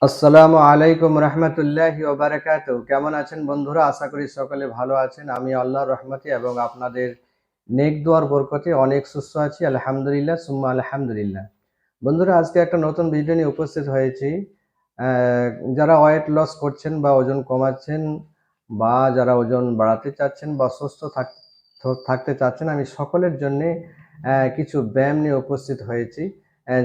আসসালামু আলাইকুম রহমতুল্লাহি ওবারাকাত কেমন আছেন বন্ধুরা? আশা করি সকলে ভালো আছেন। আমি আল্লাহর রহমতে এবং আপনাদের নেক দোয়ার বরকতে অনেক সুস্থ আছি। আলহামদুলিল্লাহ, সুম্মা আলহামদুলিল্লাহ। বন্ধুরা, আজকে একটা নতুন ভিডিও নিয়ে উপস্থিত হয়েছি। যারা ওয়েট লস করছেন বা ওজন কমাচ্ছেন বা যারা ওজন বাড়াতে চাচ্ছেন বা সুস্থ থাক- থাকতে চাচ্ছেন, আমি সকলের জন্যে কিছু ব্যায়াম নিয়ে উপস্থিত হয়েছি।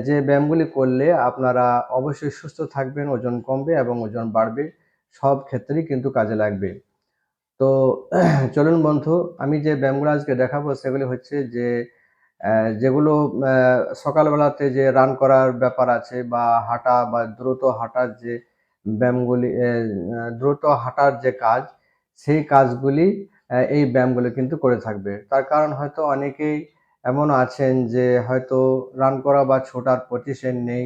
যে ব্যায়ামগুলি করলে আপনারা অবশ্যই সুস্থ থাকবেন, ওজন কমবে এবং ওজন বাড়বে। সব ক্ষেত্রেই কিন্তু কাজে লাগবে। তো, চলুন বন্ধু, আমি যে ব্যায়ামগুলো আজকে দেখাবো সেগুলি হচ্ছে যে যেগুলো সকালবেলাতে যে রান করার ব্যাপার আছে বা হাঁটা বা দ্রুত হাঁটার যে ব্যায়ামগুলি দ্রুত হাঁটার যে কাজ, সেই কাজগুলি এই ব্যায়ামগুলো কিন্তু করে থাকবে। তার কারণ হয়তো অনেকেই এমন আছেন যে হয়তো রান করা বা ছোটার পজিশন নেই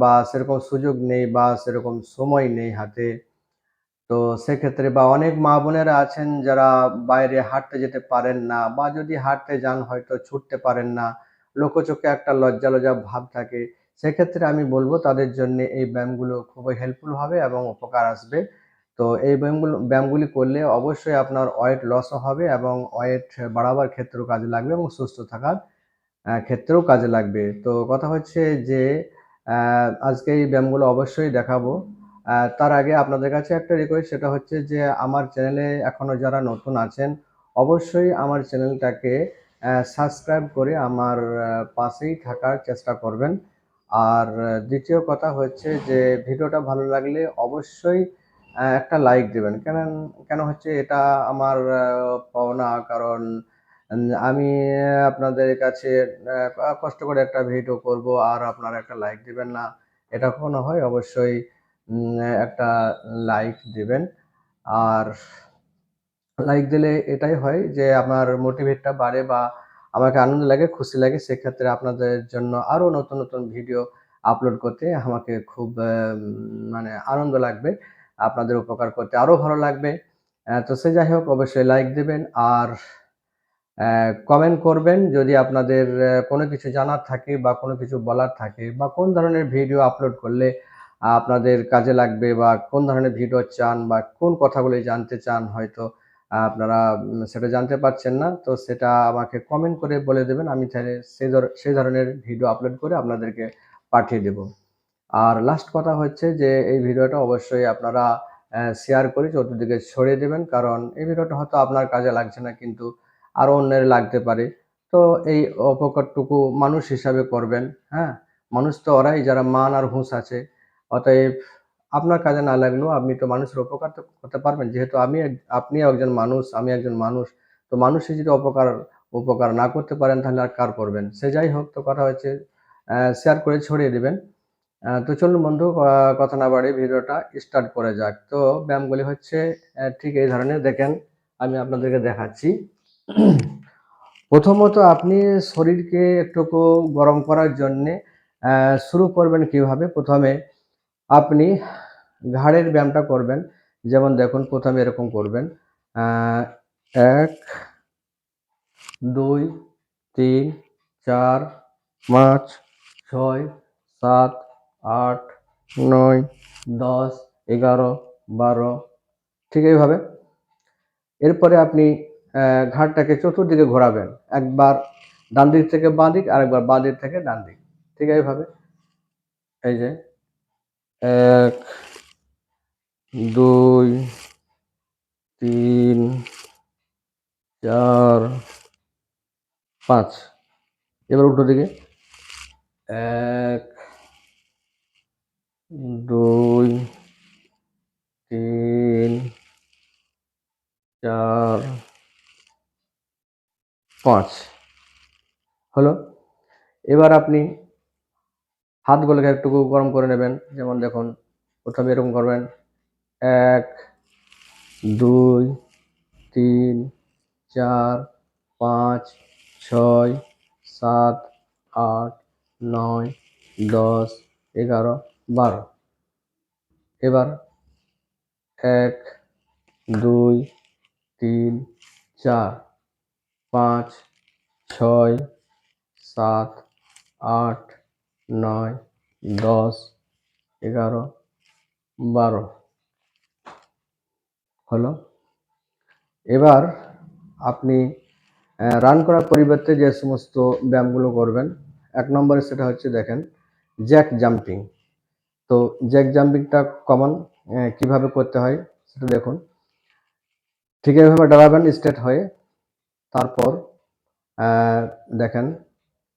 বা সেরকম সুযোগ নেই বা সেরকম সময় নেই হাতে। তো সেক্ষেত্রে বা অনেক মা বোনেরা আছেন যারা বাইরে হাঁটতে যেতে পারেন না বা যদি হাঁটতে যান হয়তো ছুটতে পারেন না লোকচোখে একটা লজ্জা লজ্জা ভাব থাকে। সেক্ষেত্রে আমি বলব তাদের জন্য এই ব্যায়ামগুলো খুবই হেল্পফুল হবে এবং উপকার আসবে। তো এই ব্যায়ামগুলো, ব্যায়ামগুলি করলে অবশ্যই আপনার ওয়েট লসও হবে এবং ওয়েট বাড়াবার ক্ষেত্রেও কাজে লাগবে এবং সুস্থ থাকার ক্ষেত্রেও কাজে লাগবে। তো কথা হচ্ছে যে আজকে এই ব্যায়ামগুলো অবশ্যই দেখাবো। তার আগে আপনাদের কাছে একটা রিকোয়েস্ট সেটা হচ্ছে যে, আমার চ্যানেলে এখনও যারা নতুন আছেন, অবশ্যই আমার চ্যানেলটাকে সাবস্ক্রাইব করে আমার পাশেই থাকার চেষ্টা করবেন। আর দ্বিতীয় কথা হচ্ছে যে, ভিডিওটা ভালো লাগলে অবশ্যই একটা লাইক দেবেন। কেন কেন হচ্ছে এটা আমার পাওনা? কারণ আমি আপনাদের কাছে কষ্ট করে একটা ভিডিও করব আর আপনারা একটা লাইক দিবেন না। এটা কখনো হয়? অবশ্যই একটা লাইক দিবেন। আর লাইক দিলে এটাই হয় যে আমার মোটিভেটটা বাড়ে বা আমাকে আনন্দ লাগে, খুশি লাগে, সেক্ষেত্রে আপনাদের জন্য আরও নতুন নতুন ভিডিও আপলোড করতে আমাকে খুব মানে আনন্দ লাগবে। আপনাদের উপকার করতে আরও ভালো লাগবে। তো সে যাই হোক, অবশ্যই লাইক দেবেন আর কমেন্ট করবেন যদি আপনাদের কোনো কিছু জানার থাকে বা কোনো কিছু বলার থাকে বা কোন ধরনের ভিডিও আপলোড করলে আপনাদের কাজে লাগবে বা কোন ধরনের ভিডিও চান বা কোন কথাগুলি জানতে চান হয়তো আপনারা সেটা জানতে পারছেন না, তো সেটা আমাকে কমেন্ট করে বলে দেবেন। আমি তাহলে সেই ধর সেই ধরনের ভিডিও আপলোড করে আপনাদেরকে পাঠিয়ে দেব। আর লাস্ট কথা হচ্ছে যে, এই ভিডিওটা অবশ্যই আপনারা শেয়ার করে চতুর্দিকে ছড়িয়ে দেবেন, কারণ এই ভিডিওটা হয়তো আপনার কাজে লাগছে না, কিন্তু আরও অন্যের লাগতে পারে। তো এই অপকারটুকু মানুষ হিসাবে করবেন হ্যাঁ? মানুষ তো ওরাই, যারা মান আর হুঁশ আছে। অতএব আপনার কাজে না লাগলেও আপনি তো মানুষের উপকার তো করতে পারবেন। যেহেতু আমি আপনি একজন মানুষ, আমি একজন মানুষ, তো মানুষের যদি অপকার, উপকার না করতে পারেন, তাহলে আর কার করবেন? সে যাই হোক, তো কথা হচ্ছে শেয়ার করে ছড়িয়ে দিবেন। তো চলুন বন্ধু কথা না বাড়ি ভিডিওটা স্টার্ট করে যাক। তো ব্যায়ামগুলি হচ্ছে ঠিক এই ধরনের। দেখেন, আমি আপনাদেরকে দেখাচ্ছি। প্রথমত আপনি শরীরকে একটুকু গরম করার জন্যে শুরু করবেন কীভাবে? প্রথমে আপনি ঘাড়ের ব্যায়ামটা করবেন। যেমন দেখুন, প্রথমে এরকম করবেন। এক, দুই, তিন, চার, পাঁচ, ছয়, সাত আট নয় দশ এগারো বারো ঠিক এইভাবে। এরপরে আপনি আহ, ঘাড়টাকে চতুর্দিকে ঘোরাবেন। একবার ডান দিক থেকে বাঁ দিক আরেকবার বাঁ দিক থেকে ডান দিক ঠিক এইভাবে। এই যে এক দুই তিন চার পাঁচ। এবার উল্টো দিকে। এক দুই, তিন, চার, পাঁচ। হলো? এবার আপনি হাতগুলোকে একটু গরম করে নেবেন। যেমন দেখুন, প্রথমে এরকম করবেন। এক, দুই, তিন, চার, পাঁচ, ছয়, সাত, আট, নয়, দশ, এগারো। বারো। এবার এক, দুই, তিন, চার, পাঁচ, ছয়, সাত, আট, নয়, দশ, এগারো, বারো। হলো। এবার আপনি রান করার পরিবর্তে যে সমস্ত ব্যায়ামগুলো করবেন, এক নম্বরে সেটা হচ্ছে দেখেন জ্যাক জাম্পিং তো জ্যাক জাম্পিংটা কমন কীভাবে করতে হয় সেটা দেখুন। ঠিক এইভাবে দাঁড়াবেন স্ট্রেট হয়ে, তারপর দেখেন,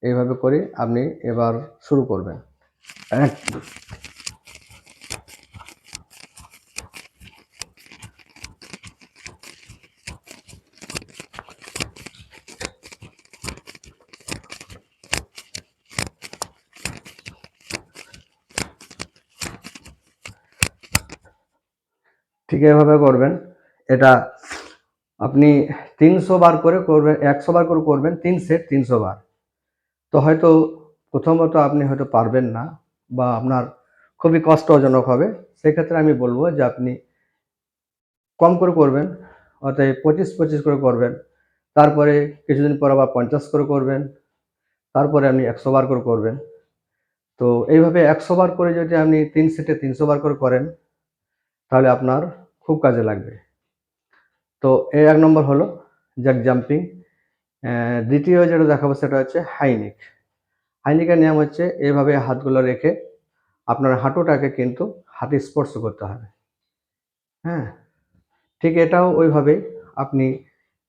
এইভাবে করে আপনি এবার শুরু করবেন। ঠিক এভাবে করবেন। এটা আপনি তিনশো বার করে করবেন, একশো বার করে করবেন, তিন সেট তিনশো বার। তো হয়তো প্রথমত আপনি হয়তো পারবেন না বা আপনার খুবই কষ্টজনক হবে। সেক্ষেত্রে আমি বলব যে আপনি কম করে করবেন অতএব পঁচিশ পঁচিশ করে করবেন। তারপরে কিছুদিন পর আবার পঞ্চাশ করে করবেন। তারপরে আপনি একশো বার করে করবেন। তো এইভাবে একশো বার করে যদি আপনি তিন সেটে তিনশো বার করে করেন, তাহলে আপনার খুব কাজে লাগবে। তো এই এক নম্বর হলো জ্যাক জাম্পিং। দ্বিতীয় যেটা দেখাবো সেটা হচ্ছে হাইনিক। হাইনিকের নিয়ম হচ্ছে এভাবে হাতগুলো রেখে আপনার হাঁটুটাকে কিন্তু হাতে স্পর্শ করতে হবে। হ্যাঁ ঠিক এটাও ওইভাবেই আপনি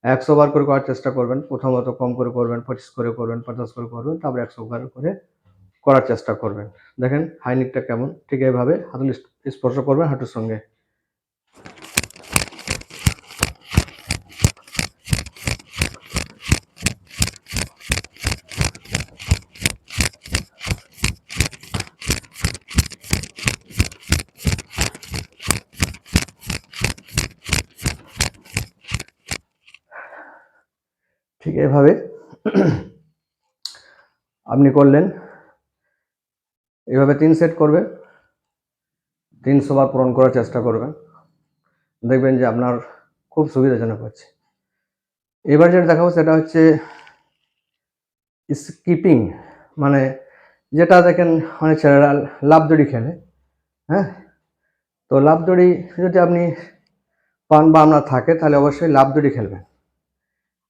একশো বার করে করার চেষ্টা করবেন। প্রথমত কম করে করবেন, পঁচিশ করে করবেন, পঞ্চাশ করে করবেন, তারপরে একশো বার করে করার চেষ্টা করবেন। দেখেন হাইনিকটা কেমন, ঠিক এইভাবে হাতুল স্পর্শ করবেন হাঁটুর সঙ্গে ঠিক এভাবে আপনি করলেন। এভাবে তিন সেট করবেন তিনশো বার পূরণ করার চেষ্টা করবেন। দেখবেন যে আপনার খুব সুবিধাজনক হচ্ছে। এবার যেটা দেখাবো সেটা হচ্ছে স্কিপিং। মানে যেটা দেখেন অনেক ছেলেরা লাভ দড়ি খেলে হ্যাঁ? তো লাভ দড়ি যদি আপনি পান বা আপনার থাকে, তাহলে অবশ্যই লাভ দড়ি খেলবেন।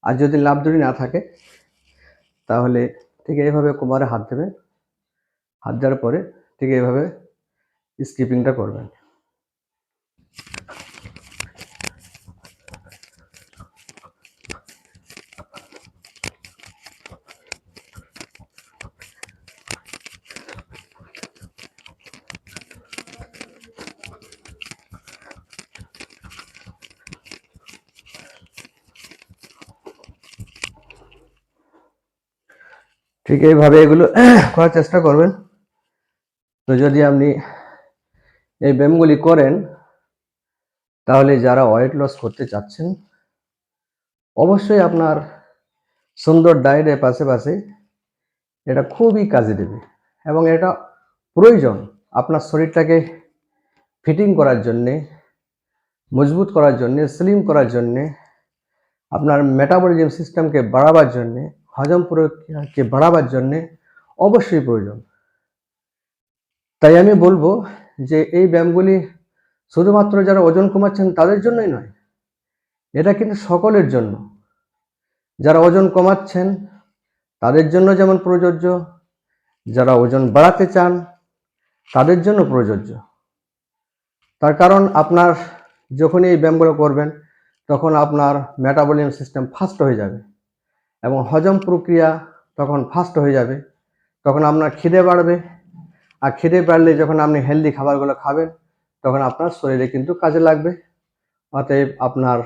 আর যদি লাভ দড়ি না থাকে, তাহলে ঠিক এইভাবে কোমরে হাত দেবেন। হাত দেওয়ার পরে ঠিক এইভাবে স্কিপিংটা করবেন। ঠিক এইভাবে এগুলো করার চেষ্টা করবেন। তো যদি আপনি এই ব্যায়ামগুলি করেন, তাহলে যারা ওয়েট লস করতে চাচ্ছেন, অবশ্যই আপনার সুন্দর ডায়েটের পাশাপাশি এটা খুবই কাজে দেবে এবং এটা প্রয়োজন আপনার শরীরটাকে ফিটিং করার জন্যে, মজবুত করার জন্যে স্লিম করার জন্যে, আপনার মেটাবলিজম সিস্টেমকে বাড়াবার জন্যে হজম প্রক্রিয়াকে বাড়াবার জন্যে অবশ্যই প্রয়োজন। তাই আমি বলব যে এই ব্যায়ামগুলি শুধুমাত্র যারা ওজন কমাচ্ছেন তাদের জন্যই নয়, এটা কিন্তু সকলের জন্য। যারা ওজন কমাচ্ছেন তাদের জন্য যেমন প্রযোজ্য, যারা ওজন বাড়াতে চান তাদের জন্য প্রযোজ্য। তার কারণ আপনার যখন এই ব্যায়ামগুলো করবেন তখন আপনার মেটাবলিজম সিস্টেম ফাস্ট হয়ে যাবে। এবং হজম প্রক্রিয়া তখন ফাস্ট হয়ে যাবে। তখন আপনার খিদে বাড়বে। আর খিদে বাড়লে যখন আপনি হেলদি খাবারগুলো খাবেন, তখন আপনার শরীরে কিন্তু কাজে লাগবে। অতএব আপনার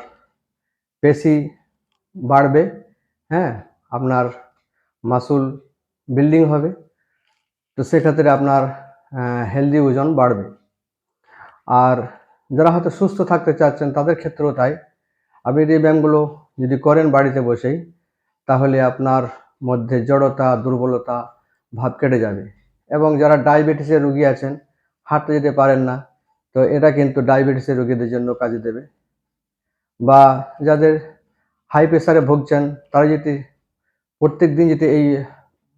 পেশি বাড়বে হ্যাঁ? আপনার মাসুল বিল্ডিং হবে। তো সেক্ষেত্রে আপনার হেলদি ওজন বাড়বে। আর যারা হয়তো সুস্থ থাকতে চাচ্ছেন, তাদের ক্ষেত্রেও তাই। আপনি এই ব্যায়ামগুলো যদি করেন বাড়িতে বসেই তাহলে আপনার মধ্যে জড়তা, দুর্বলতা ভাব কেটে যাবে। এবং যারা ডায়াবেটিসের রুগী আছেন, হাঁটতে যেতে পারেন না, তো এটা কিন্তু ডায়াবেটিসের রুগীদের জন্য কাজে দেবে। বা যাদের হাই প্রেশারে ভুগছেন, তারা যদি প্রত্যেক দিন যদি এই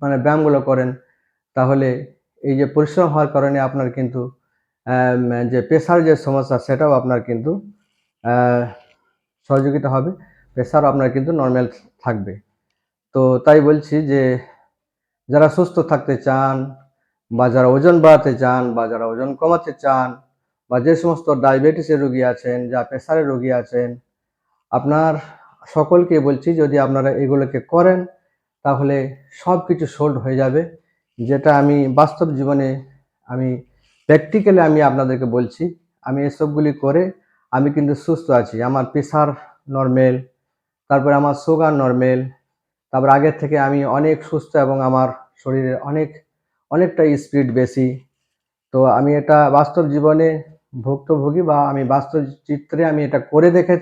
মানে ব্যায়ামগুলো করেন, তাহলে এই যে পরিশ্রম হওয়ার কারণে আপনার কিন্তু যে প্রেশার যে সমস্যা, সেটাও আপনার কিন্তু সহযোগিতা হবে। প্রেশার আপনার কিন্তু নর্মাল থাকবে। তো তাই বলছি যে, যারা সুস্থ থাকতে চান বা যারা ওজন বাড়াতে চান বা যারা ওজন কমাতে চান বা যে সমস্ত ডায়াবেটিসের রোগী আছেন, যা প্রেশারের রোগী আছেন, আপনার সকলকে বলছি যদি আপনারা এগুলোকে করেন, তাহলে সব কিছু সোল্ড হয়ে যাবে। যেটা আমি বাস্তব জীবনে আমি প্র্যাকটিক্যালি আমি আপনাদেরকে বলছি, আমি এসবগুলি করে আমি কিন্তু সুস্থ আছি। আমার প্রেশার নর্মেল তারপরে আমার সুগার নর্মেল তারপর আগের থেকে আমি অনেক সুস্থ এবং আমার শরীরে অনেক, অনেকটা স্পিড বেশি। তো আমি এটা বাস্তব জীবনে ভুক্তভোগী বা আমি বাস্তব চিত্রে আমি এটা করে দেখে,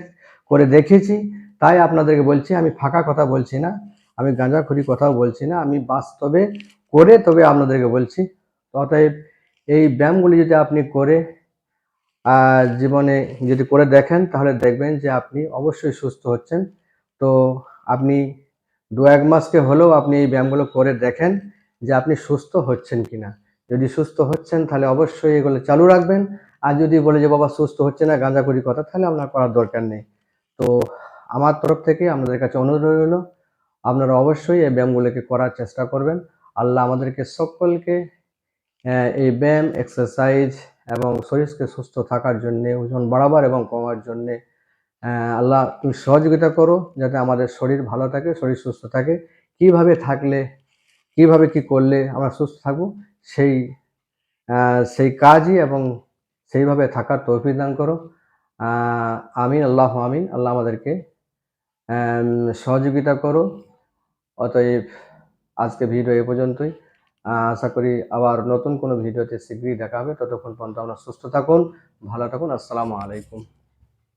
করে দেখেছি। তাই আপনাদেরকে বলছি, আমি ফাঁকা কথা বলছি না, আমি গাঁজাখুরি কথাও বলছি না, আমি বাস্তবে করে তবে আপনাদেরকে বলছি। অতএব এই ব্যায়ামগুলি যদি আপনি করে জীবনে যদি করে দেখেন, তাহলে দেখবেন যে আপনি অবশ্যই সুস্থ হচ্ছেন। তো আপনি দু এক মাসকে হলেও আপনি এই ব্যায়ামগুলো করে দেখেন যে আপনি সুস্থ হচ্ছেন কিনা। যদি সুস্থ হচ্ছেন, তাহলে অবশ্যই এগুলো চালু রাখবেন। আর যদি বলে যে, বাবা, সুস্থ হচ্ছে না গাঁজা করি কথা, তাহলে আপনার করার দরকার নেই। তো আমার তরফ থেকে আপনাদের কাছে অনুরোধ রইল, আপনারা অবশ্যই এই ব্যায়ামগুলোকে করার চেষ্টা করবেন। আল্লাহ আমাদেরকে সকলকে এই ব্যায়াম, এক্সারসাইজ এবং শরীরকে সুস্থ থাকার জন্যে, ওজন বাড়াবার এবং কমার জন্যে আল্লাহ তুমি সহযোগিতা করো যাতে আমাদের শরীর ভালো থাকে, শরীর সুস্থ থাকে। কীভাবে থাকলে, কীভাবে কি করলে আমরা সুস্থ থাকব, সেই সেই কাজই এবং সেইভাবে থাকার তৌফিক দান করো। আমিন, আল্লাহ আমিন। আল্লাহ আমাদেরকে সহযোগিতা করো। অতএব আজকে ভিডিও এ পর্যন্তই। আশা করি আবার নতুন কোনো ভিডিওতে শীঘ্রই দেখা হবে। ততক্ষণ পর্যন্ত আমরা সুস্থ থাকুন, ভালো থাকুন। আসসালামু আলাইকুম।